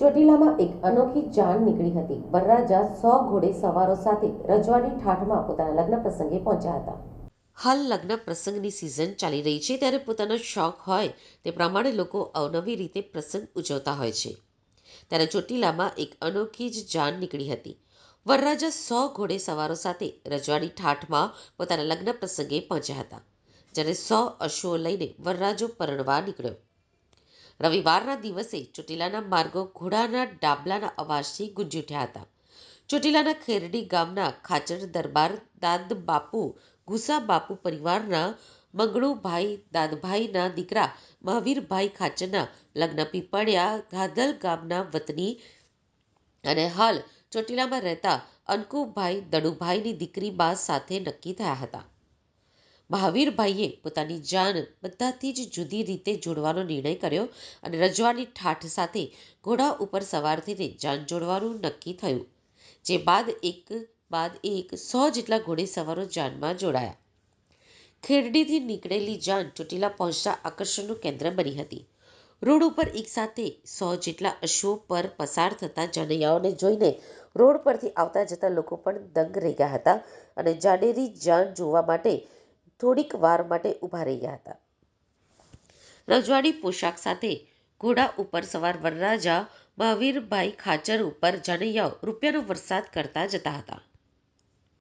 ચોટીલામાં એક અનોખી જાણ નીકળી હતી. વરરાજા સો ઘોડે સવારો સાથે રજવાડી ઠાઠમાં પોતાના લગ્ન પ્રસંગે પહોંચ્યા હતા. હાલ લગ્ન પ્રસંગની સિઝન ચાલી રહી છે. ત્યારે પોતાનો શોખ હોય તે પ્રમાણે લોકો અવનવી રીતે પ્રસંગ ઉજવતા હોય છે. ત્યારે ચોટીલામાં એક અનોખી જ જાણ નીકળી હતી. વરરાજા સો ઘોડે સવારો સાથે રજવાડી ઠાઠમાં પોતાના લગ્ન પ્રસંગે પહોંચ્યા હતા. જ્યારે સો અશ્વો લઈને વરરાજો પરણવા નીકળ્યો. રવિવારના દિવસે ચોટીલાના માર્ગો ઘોડાના ડાબલાના અવાજથી ગુંજી ઉઠ્યા હતા. ચોટીલાના ખેરડી ગામના ખાચર દરબાર દાદ બાપુ, ગુસા બાપુ પરિવારના મંગળુભાઈ, દાદભાઈના દીકરા મહાવીરભાઈ ખાચરના લગ્ન પીપળિયા ગાધલ ગામના વતની અને હાલ ચોટીલામાં રહેતા અનકુભાઈ, દડુભાઈની દીકરી બા સાથે નક્કી થયા હતા. મહાવીરભાઈએ પોતાની જાન બધાથી જ જુદી રીતે જોડવાનો નિર્ણય કર્યો અને રજવાની ઠાઠ સાથે ઘોડા ઉપર સવાર થઈને જાન જોડવાનું નક્કી થયું, જે બાદ એક બાદ એક સો જેટલા ઘોડેસવારો જાનમાં જોડાયા. ખેરડીથી નીકળેલી જાન ચોટીલા પહોંચતા આકર્ષણનું કેન્દ્ર બની હતી. રોડ ઉપર એકસાથે સો જેટલા અશ્વો પર પસાર થતા જાનૈયાઓને જોઈને રોડ પરથી આવતા જતા લોકો પણ દંગ રહી ગયા હતા અને જાડેરી જાન જોવા માટે થોડીક વાર માટે ઊભા રહ્યા હતા. રજવાડી પોશાક સાથે ઘોડા ઉપર સવાર વરરાજા મહાવીરભાઈ ખાચર ઉપર જાનૈયાઓ રૂપિયાનો વરસાદ કરતા જતા હતા.